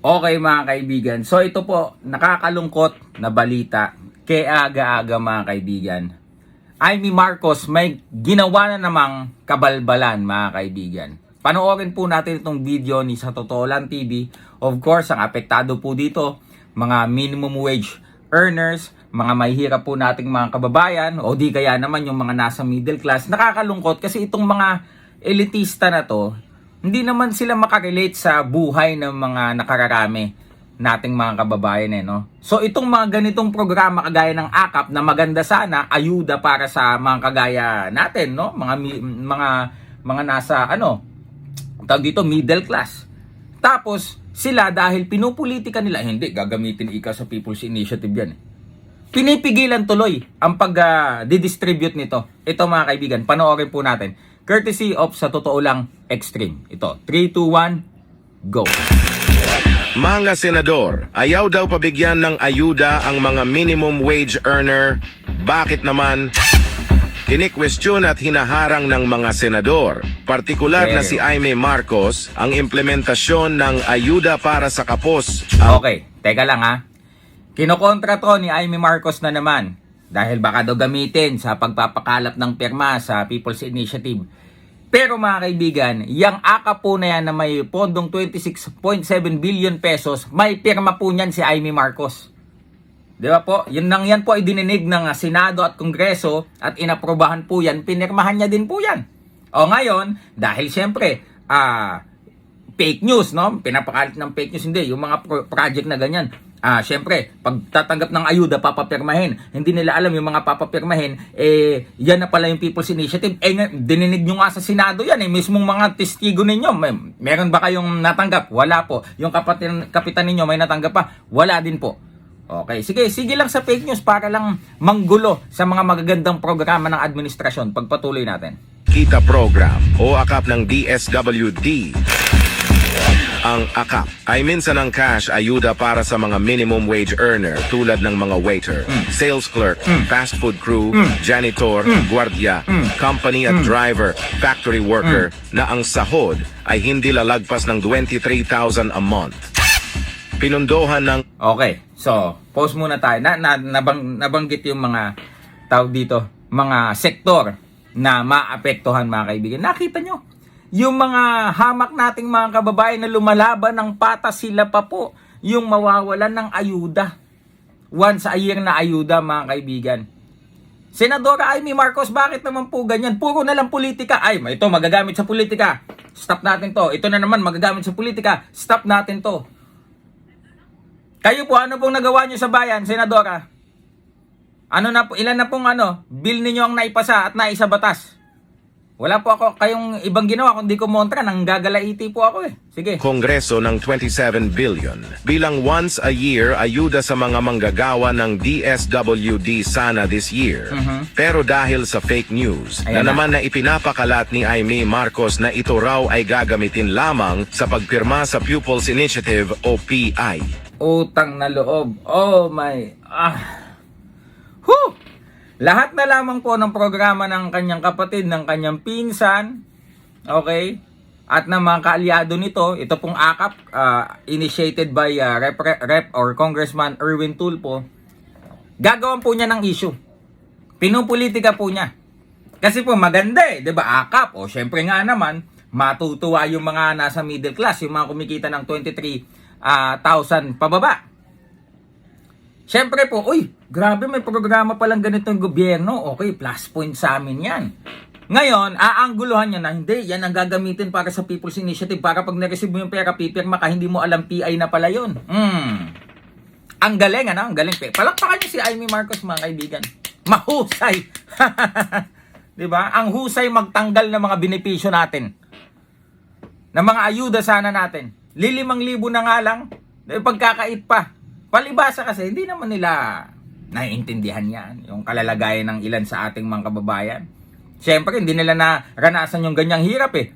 Okay mga kaibigan, so ito po, nakakalungkot na balita kay aga-aga mga kaibigan. Amy Marcos may ginawa na namang kabalbalan mga kaibigan. Panoorin po natin itong video ni Sa Totoo Lang TV. Of course, ang apektado po dito, mga minimum wage earners, mga mahihirap po nating mga kababayan, o di kaya naman yung mga nasa middle class. Nakakalungkot kasi itong mga elitista na to, hindi naman sila makarelate sa buhay ng mga nakararami nating mga kababayan eh, no? So itong mga ganitong programa kagaya ng AKAP na maganda sana, ayuda para sa mga kagaya natin, no? Mga mga mga nasa ano, tawag dito middle class. Tapos sila dahil pinupolitika nila, hindi gagamitin ika sa People's Initiative yan. eh. Pinipigilan tuloy ang pag-distribute nito. Ito mga kaibigan, panoorin po natin. Courtesy of sa totoo lang extreme. Ito, 3, 2, 1, go. Mga senador, ayaw daw pabigyan ng ayuda ang mga minimum wage earner. Bakit naman? Kinikwestiyon at hinaharang ng mga senador, partikular na si Aime Marcos, ang implementasyon ng ayuda para sa kapos. Okay, teka lang ha. Kinokontra to ni Amy Marcos na naman dahil baka daw gamitin sa pagpapakalap ng pirma sa People's Initiative. Pero mga kaibigan, yung AKA po na yan na may pondong 26.7 billion pesos, may pirma po niyan si Amy Marcos. Di ba po? Yun nang yan po ay dininig ng Senado at Kongreso at inaprobahan po yan, pinirmahan niya din po yan. O ngayon, dahil siyempre, ah, fake news, no? Pinapakalit ng fake news, hindi. Yung mga pro- project na ganyan. Ah, syempre, pag tatanggap ng ayuda, papapirmahin. Hindi nila alam yung mga papapirmahin, eh, yan na pala yung People's Initiative. Eh, dininig nyo nga sa Senado yan, eh, mismong mga testigo ninyo. May, meron ba kayong natanggap? Wala po. Yung kapitan, kapitan ninyo, may natanggap pa? Wala din po. Okay, sige, sige lang sa fake news para lang manggulo sa mga magagandang programa ng administrasyon. Pagpatuloy natin. Kita Program o akap ng DSWD. Ang akap. Ay minsan ang cash ayuda para sa mga minimum wage earner tulad ng mga waiter, sales clerk, fast food crew, janitor, gwardiya, company at driver, factory worker na ang sahod ay hindi lalagpas ng 23,000 a month. Pinundohan ng Okay, so pause muna tayo. Na, na, nabang, nabanggit yung mga tawag dito, mga sektor na maapektuhan mga kaibigan. Nakita nyo, yung mga hamak nating mga kababayan na lumalaban ng patas sila pa po yung mawawalan ng ayuda. Once a year na ayuda mga kaibigan. Senadora Amy Marcos, bakit naman po ganyan? Puro na lang politika. Ay, ito magagamit sa politika. Stop natin to. Ito na naman magagamit sa politika. Stop natin to. Kayo po, ano pong nagawa nyo sa bayan, Senadora? Ano na po, ilan na pong ano, bill ninyo ang naipasa at naisa batas? Wala po ako kayong ibang ginawa kundi kumontra, nang gagalaiti po ako eh. Sige. Kongreso ng 27 billion bilang once a year ayuda sa mga manggagawa ng DSWD sana this year. Pero dahil sa fake news Ayan na na. naman na ipinapakalat ni Aimee Marcos na ito raw ay gagamitin lamang sa pagpirma sa Pupils Initiative o PI. Utang na loob. Oh my. Ah. Lahat na lamang po ng programa ng kanyang kapatid, ng kanyang pinsan, okay, at ng mga kaalyado nito, ito pong AKAP, ah, initiated by ah, Rep, Rep or Congressman Erwin Tulpo, gagawan po niya ng issue. Pinupolitika po niya. Kasi po maganda eh, 'di ba? AKAP o syempre nga naman matutuwa yung mga nasa middle class, yung mga kumikita ng 23,000 pababa. Syempre po, uy, grabe may programa palang ganitong gobyerno. Okay, plus point sa amin 'yan. Ngayon, aangguluhan niya na hindi, yan ang gagamitin para sa People's Initiative para pag na-receive mo yung pera, pipirma ka, hindi mo alam PI na pala yun. Hmm. Ang galing, ano? Ang galing. Palakpakan niyo si Amy Marcos, mga kaibigan. Mahusay. 'Di ba? Ang husay magtanggal ng mga benepisyo natin. Ng mga ayuda sana natin. Lilimang libo na nga lang. Pagkakait pa. Palibasa kasi, hindi naman nila naiintindihan yan. Yung kalalagayan ng ilan sa ating mga kababayan. Siyempre, hindi nila naranasan yung ganyang hirap eh.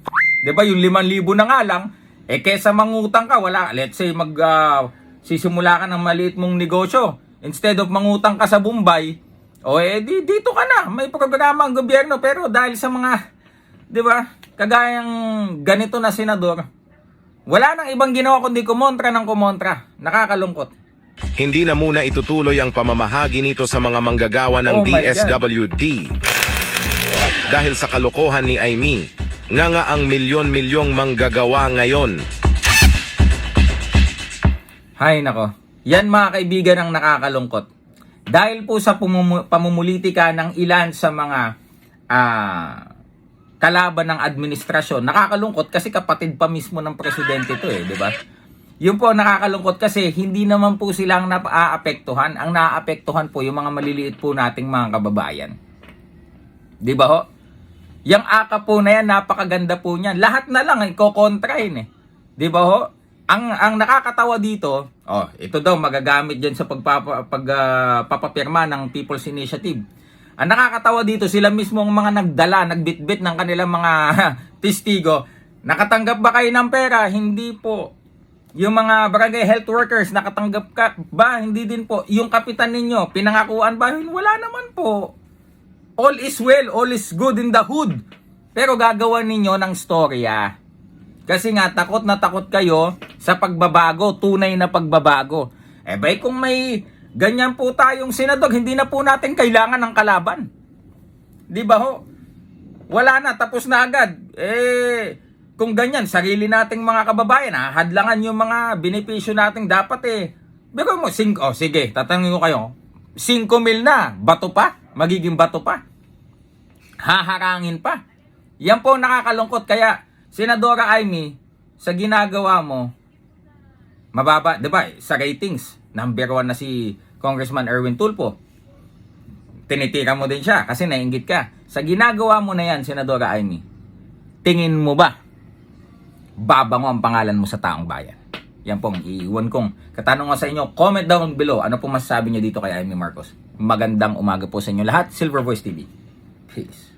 ba Yung 5,000 na nga lang, eh kesa mangutang ka, wala. Let's say, mag, ah, sisimula ka ng maliit mong negosyo. Instead of mangutang ka sa Bombay, o eh, di, dito ka na. May programa ang gobyerno. Pero dahil sa mga, di ba, kagayang ganito na senador, Wala nang ibang ginawa kundi kumontra ng kumontra. Nakakalungkot. Hindi na muna itutuloy ang pamamahagi nito sa mga manggagawa ng Oh. DSWD. Dahil sa kalokohan ni Aimee, nga nga ang milyon-milyong manggagawa ngayon. Hay nako. Yan mga kaibigan ang nakakalungkot. Dahil po sa pamumulitika ng ilan sa mga ah, kalaban ng administrasyon, nakakalungkot kasi kapatid pa mismo ng presidente to eh, di ba? Yun po nakakalungkot kasi hindi naman po silang naaapektuhan. Ang naaapektuhan po yung mga maliliit po nating mga kababayan. Di ba ho? Yang aka po na yan, napakaganda po niyan. Lahat na lang, ikokontra yun eh. Di ba ho? Ang, ang nakakatawa dito, oh, ito daw magagamit dyan sa pagpapa, pag, papapirma ng People's Initiative. Ang nakakatawa dito, sila mismo ang mga nagdala, nagbitbit ng kanilang mga testigo. Nakatanggap ba kayo ng pera? Hindi po. Yung mga barangay health workers, nakatanggap ka ba? Hindi din po. Yung kapitan ninyo, pinangakuan ba? Wala naman po all is well, all is good in the hood. Pero gagawa ninyo ng storya. Kasi nga, takot na takot kayo sa pagbabago, tunay na pagbabago. Eh bay, kung may ganyan po tayong senador, hindi na po natin kailangan ng kalaban. Di ba ho? Wala na, tapos na agad. Eh, kung ganyan, sarili nating mga kababayan, ha, hadlangan yung mga benepisyo nating dapat eh. Biro mo, sing, oh, sige, tatanungin ko kayo, 5 mil na, bato pa, magiging bato pa. Haharangin pa. Yan po nakakalungkot, kaya, Senadora Amy, sa ginagawa mo, mababa, di ba, sa ratings, number one na si Congressman Erwin Tulfo. Tinitira mo din siya kasi nainggit ka. Sa ginagawa mo na yan, Senadora Amy, tingin mo ba babango ang pangalan mo sa taong bayan? Yan pong iiwan kong katanungan sa inyo. Comment down below. Ano po masasabi niyo dito kay Amy Marcos? Magandang umaga po sa inyo lahat. Silver Voice TV. Peace.